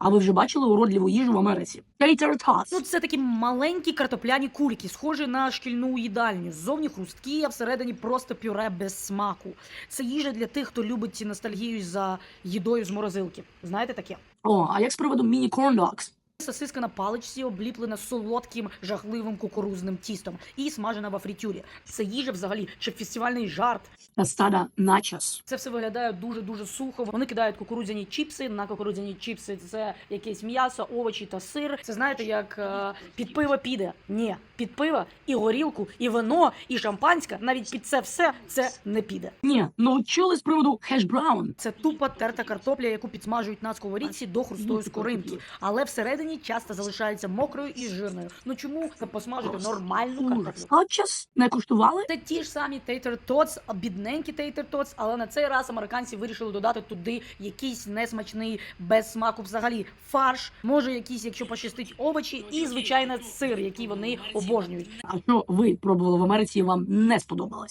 А ви вже бачили уродливу їжу в Америці? Tater tots. Ну, це такі маленькі картопляні кульки, схожі на шкільну їдальню. Ззовні хрусткі, а всередині просто пюре без смаку. Це їжа для тих, хто любить ностальгію за їдою з морозилки. Знаєте таке? О, а як з приводу міні corn dogs? Сосиска на паличці обліплена солодким жахливим кукурузним тістом і смажена в фритюрі. Це їжа взагалі, чи фестивальний жарт. Тостада nachos. Це все виглядає дуже дуже сухо. Вони кидають кукурудзяні чіпси. На кукурудзяні чіпси це якесь м'ясо, овочі та сир. Це знаєте, як е, під пиво піде. Ні, під пиво і горілку, і вино, і шампанське. Навіть під це все це не піде. Ні, ну чули з приводу hash brown? Це тупа терта картопля, яку підсмажують на сковорідці до хрустої скоринки, але всередині часто залишається мокрою і жирною. Ну чому не посмажити нормальну картоплю? Хочес не куштували? Це ті ж самі Tater Tots, бідненькі Tater Tots, але на цей раз американці вирішили додати туди якийсь несмачний, без смаку взагалі фарш, може якісь, якщо пощастить, овочі, і звичайно сир, який вони обожнюють. А що ви пробували в Америці і вам не сподобалось?